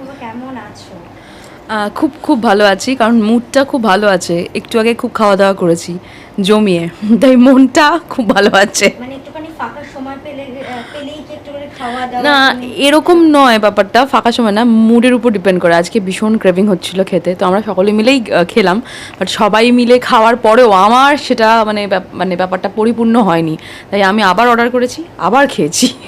বাবা কেমন আছো? খুব খুব ভালো আছি কারণ মুডটা খুব ভালো আছে। একটু আগে খুব খাওয়া দাওয়া করেছি জমিয়ে। তাই মনটা খুব ভালো আছে। মানে না এরকম নয় ব্যাপারটা ফাঁকা সময় না মুডের উপর ডিপেন্ড করে। আজকে ভীষণ ক্রেভিং হচ্ছিল খেতে তো আমরা সকলে মিলেই খেলাম। বাট সবাই মিলে খাওয়ার পরেও আমার সেটা মানে মানে ব্যাপারটা পরিপূর্ণ হয়নি। তাই আমি আবার অর্ডার করেছি আবার খেয়েছি।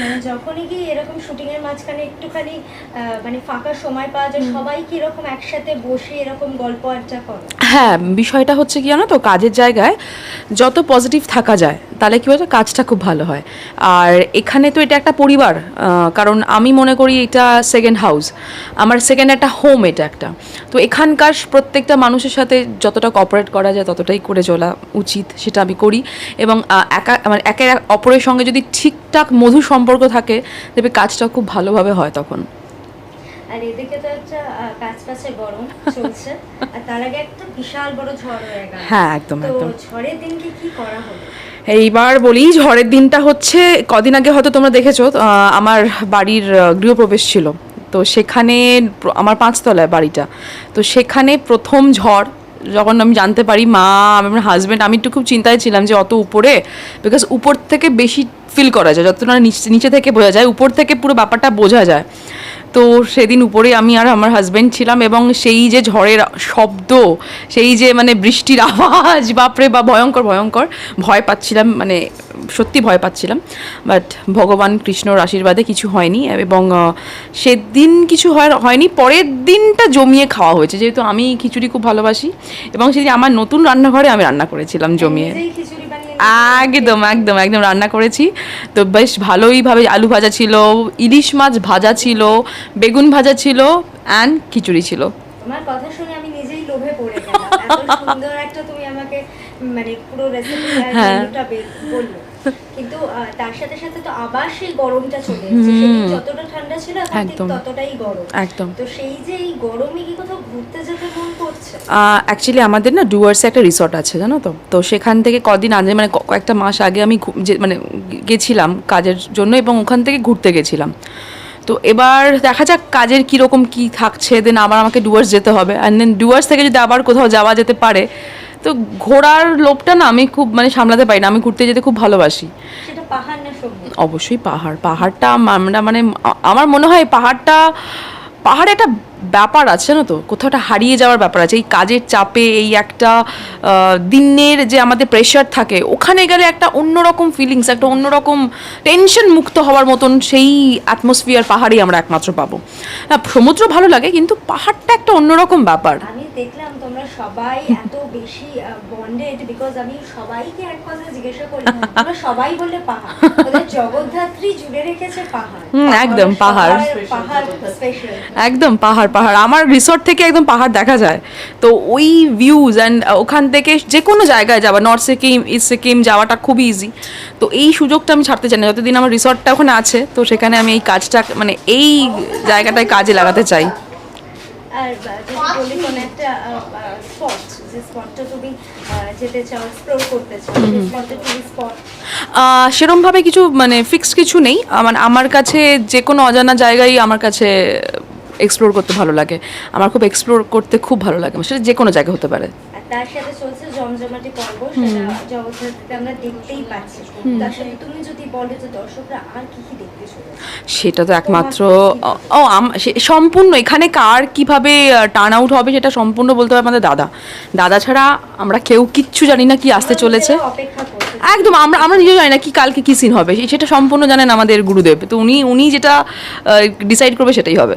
মানে যখনই কি এরকম শুটিং এর মাঝখানে একটুখানি মানে ফাঁকা সময় পাওয়া যায় সবাই কি এরকম একসাথে বসে এরকম গল্প আড্ডা করো? হ্যাঁ বিষয়টা হচ্ছে কি জানো তো কাজের জায়গায় যত পজিটিভ থাকা যায় তাহলে কী হয় কাজটা খুব ভালো হয়। আর এখানে তো এটা একটা পরিবার কারণ আমি মনে করি এটা সেকেন্ড হাউস আমার সেকেন্ড একটা হোম এটা একটা। তো এখানকার প্রত্যেকটা মানুষের সাথে যতটা কপারেট করা যায় ততটাই করে চলা উচিত সেটা আমি করি। এবং একা মানে একে অপরের সঙ্গে যদি ঠিকঠাক মধুর সম্পর্ক থাকে দেখবে কাজটা খুব ভালোভাবে হয় তখন। আর এদিকে তো একটা গরম চলছে আর তার আগে একটা বিশাল বড় ঝড় হয়ে গেল। হ্যাঁ, একদম, একদম। ঝড়ের দিনকে কি করা হলো? এইবার বলি ঝড়ের দিনটা হচ্ছে কদিন আগে হয়তো তোমরা দেখেছ আমার বাড়ির গৃহপ্রবেশ ছিল। তো সেখানে আমার পাঁচতলায় বাড়িটা। তো সেখানে প্রথম ঝড় যখন আমি জানতে পারি মা, আমার হাজব্যান্ড আমি একটু খুব চিন্তায় ছিলাম যে অত উপরে বিকজ উপর থেকে বেশি ফিল করা যায়, যতটা নিচে নিচে থেকে বোঝা যায়, উপর থেকে পুরো ব্যাপারটা বোঝা যায়। তো সেদিন উপরে আমি আর আমার হাজব্যান্ড ছিলাম এবং সেই যে ঝড়ের শব্দ, সেই যে মানে বৃষ্টির আওয়াজ, বাপরে বা ভয়ঙ্কর ভয়ঙ্কর, ভয় পাচ্ছিলাম মানে সত্যি ভয় পাচ্ছিলাম। বাট ভগবান কৃষ্ণর আশীর্বাদে কিছু হয়নি এবং সেদিন কিছু হয় হয়নি, পরের দিনটা জমিয়ে খাওয়া হয়েছে। যেহেতু আমি খিচুড়ি খুব ভালোবাসি এবং সেদিন আমার নতুন রান্নাঘরে আমি রান্না করেছিলাম জমিয়ে। একদম একদম একদম রান্না করেছি। তো বেশ ভালোইভাবে আলু ভাজা ছিল ইলিশ মাছ ভাজা ছিল বেগুন ভাজা ছিল অ্যান্ড খিচুড়ি ছিল। তোমার কথা শুনে আমি নিজেই লোভে পড়ে গেলাম। এত সুন্দর একটা তুমি আমাকে মানে পুরো হ্যাঁ। বললে। কিন্তু তার সাথে সাথে তো আবার সেই গরমটা চলে এসেছে। যতটা ঠান্ডা ছিল এখন। ততটাই গরম। একদম। তো সেই যে এই গরমে কি কোথাও ঘুরতে যেতে মন করছে? অ্যাকচুয়ালি আমাদের না ডুয়ার্সে একটা রিসর্ট আছে জানো তো? তো সেখান থেকে কদিন আগে মানে কয়েকটা মাস আগে আমি মানে গেছিলাম কাজের জন্য এবং ওখান থেকে ঘুরতে গেছিলাম। তো এবার দেখা যাক কাজের কীরকম কী থাকছে দেন আবার আমাকে ডুয়ার্স যেতে হবে। অ্যান্ড দেন ডুয়ার্স থেকে যদি আবার কোথাও যাওয়া যেতে পারে তো ঘোরার লোভটা না আমি খুব মানে সামলাতে পারি না আমি ঘুরতে যেতে খুব ভালোবাসি। অবশ্যই পাহাড় পাহাড়টা আমরা মানে আমার মনে হয় পাহাড়টা পাহাড়ে একটা ব্যাপার আছে জানো তো কোথাও একটা হারিয়ে যাওয়ার ব্যাপার আছে এই কাজের চাপে এই একটা দিনের যে আমাদের প্রেশার থাকে ওখানে গেলে একটা অন্যরকম ফিলিংস একটা অন্যরকম টেনশন মুক্ত হওয়ার মতন সেই অ্যাটমসফিয়ার পাহাড়ই আমরা একমাত্র পাবো। হ্যাঁ সমুদ্র ভালো লাগে কিন্তু পাহাড়টা একটা অন্যরকম ব্যাপার। দেখলাম তোমরা সবাই এত বেশি বন্ডেড বিকজ আমি সবাইকে এক কথা জিজ্ঞাসা করি তোমরা সবাই বললে পাহাড়। জগদ্ধাত্রী জুড়ে রেখেছে পাহাড়। হুম, একদম, পাহাড়। পাহাড় স্পেশাল একদম পাহাড় পাহাড়। আমার রিসর্ট থেকে একদম পাহাড় দেখা যায়। তো ওই ভিউজ অ্যান্ড ওখান থেকে যে কোনো জায়গায় যাওয়া নর্থ সিকিম ইস্ট সিকিম যাওয়াটা খুবই ইজি তো এই সুযোগটা আমি ছাড়তে চাই না। যতদিন আমার রিসর্টটা ওখানে আছে তো সেখানে আমি এই কাজটা মানে এই জায়গাটায় কাজে লাগাতে চাই। আর যদি বলি কোনো একটা স্পট যে স্পটটা তুমি যেতে চাও এক্সপ্লোর করতে চাও সেই স্পটটা তুমি স্পট সেরমভাবে কিছু মানে ফিক্সড কিছু নেই। মানে আমার কাছে যে কোনো অজানা জায়গায় আমার কাছে এক্সপ্লোর করতে ভালো লাগে। আমার খুব এক্সপ্লোর করতে খুব ভালো লাগে। সেটা যে কোনো জায়গা হতে পারে। তার সাথে চলছে জমজমাটি পর্ব সেটা জগদ্ধাত্রীতে আমরা দেখতেই পাচ্ছি। তার সাথে তুমি যদি বলো যে দর্শকরা আর কি কি দেখতে সেটা তো একমাত্র ও সম্পূর্ণ এখানে কার কীভাবে টার্ন আউট হবে সেটা সম্পূর্ণ বলতে হবে আমাদের দাদা। দাদা ছাড়া আমরা কেউ কিচ্ছু জানি না কি আসতে চলেছে। একদম আমরা আমরা নিজেও জানি না কি কালকে কি সিন হবে। সেটা সম্পূর্ণ জানেন আমাদের গুরুদেব। তো উনি উনি যেটা ডিসাইড করবে সেটাই হবে।